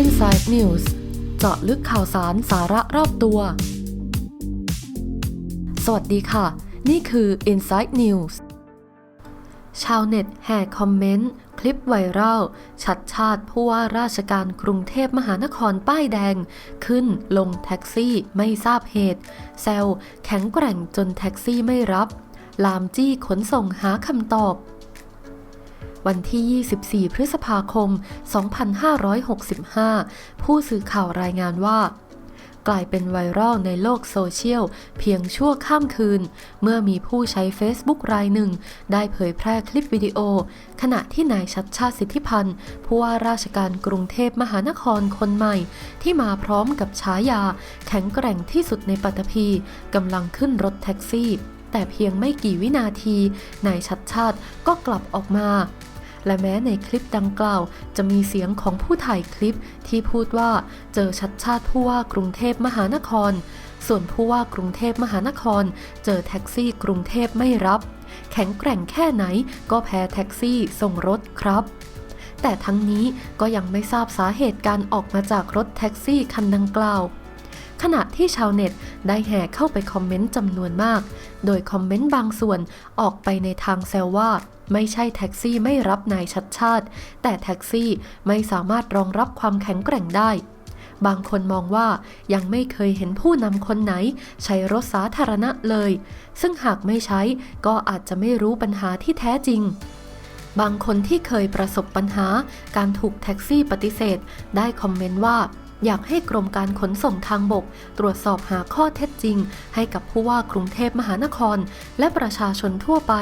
Inside News เจาะลึกข่าวสารสาระรอบตัว สวัสดีค่ะ นี่คือ Inside News ชาวเน็ตแห่คอมเมนต์ คลิปไวรัลชัดชาติผู้ว่าราชการกรุงเทพมหานครป้ายแดง ขึ้นลงแท็กซี่ไม่ทราบเหตุ แซวแข็งแกร่งจนแท็กซี่ไม่รับ ลามจี้ขนส่งหาคำตอบ วันที่ 24 พฤษภาคม 2565 ผู้สื่อข่าวรายงานว่ากลายเป็นไวรัลในโลกโซเชียล เพียงชั่วข้ามคืน เมื่อมีผู้ใช้ Facebook รายหนึ่ง ได้เผยแพร่คลิปวิดีโอ ขณะที่นายชัดชาติสิทธิพันธ์ผู้ว่าราชการกรุงเทพมหานครคนใหม่ ที่มาพร้อมกับฉายา แข็งแกร่งที่สุดในปัตภีกำลังขึ้นรถแท็กซี่ แต่เพียงไม่กี่วินาทีนายชัดชาติก็กลับออกมา และแม้ในคลิปดังกล่าว จะมีเสียงของผู้ถ่ายคลิปที่พูดว่าเจอชัดชาติผู้ว่ากรุงเทพมหานคร ส่วนผู้ว่ากรุงเทพมหานคร เจอแท็กซี่กรุงเทพไม่รับ แข็งแกร่งแค่ไหนก็แพ้แท็กซี่ส่งรถครับแต่ทั้งนี้ก็ยังไม่ทราบสาเหตุการออกมาจากรถแท็กซี่คันดังกล่าว ขณะที่ชาวเน็ตได้แห่เข้าไปคอมเมนต์จำนวนมาก โดยคอมเมนต์บางส่วนออกไปในทางแซวว่า ไม่ใช่แท็กซี่ไม่รับนายชัดชาติ แต่แท็กซี่ไม่สามารถรองรับความแข็งแกร่งได้ บางคนมองว่ายังไม่เคยเห็นผู้นำคนไหน ใช้รถสาธารณะเลย ซึ่งหากไม่ใช้ก็อาจจะไม่รู้ปัญหาที่แท้จริงบางคนที่เคยประสบปัญหาการถูกแท็กซี่ปฏิเสธ ได้คอมเมนต์ว่า อยากให้กรมการขนส่งทางบก ตรวจสอบหาข้อเท็จจริง ให้กับผู้ว่ากรุงเทพมหานคร และประชาชนทั่วไป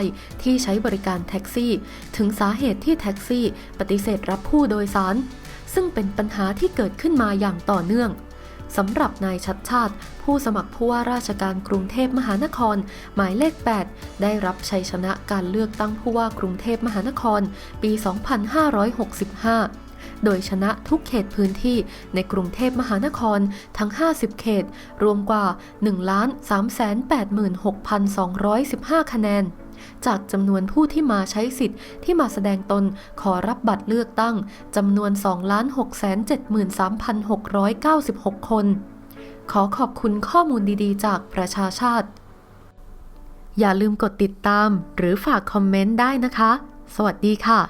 ที่ใช้บริการแท็กซี่ ถึงสาเหตุที่แท็กซี่ ปฏิเสธรับผู้โดยสาร ซึ่งเป็นปัญหาที่เกิดขึ้นมาอย่างต่อเนื่องสำหรับนายชัดชาติ ผู้สมัครผู้ว่าราชการกรุงเทพมหานคร หมายเลข 8 ได้รับชัยชนะการเลือกตั้งผู้ว่ากรุงเทพมหานคร ปี 2565 โดยชนะทุกเขตพื้นที่ในกรุงเทพมหานครทั้ง 50 เขต รวมกว่า 1,386,215 คะแนน จากจำนวนผู้ที่มาใช้สิทธิ์ที่มาแสดงตนขอรับบัตรเลือกตั้งจำนวน 2,673,696 คน ขอขอบคุณข้อมูลดีๆ จากประชาชาติ อย่าลืมกดติดตามหรือฝากคอมเมนต์ได้นะคะ สวัสดีค่ะ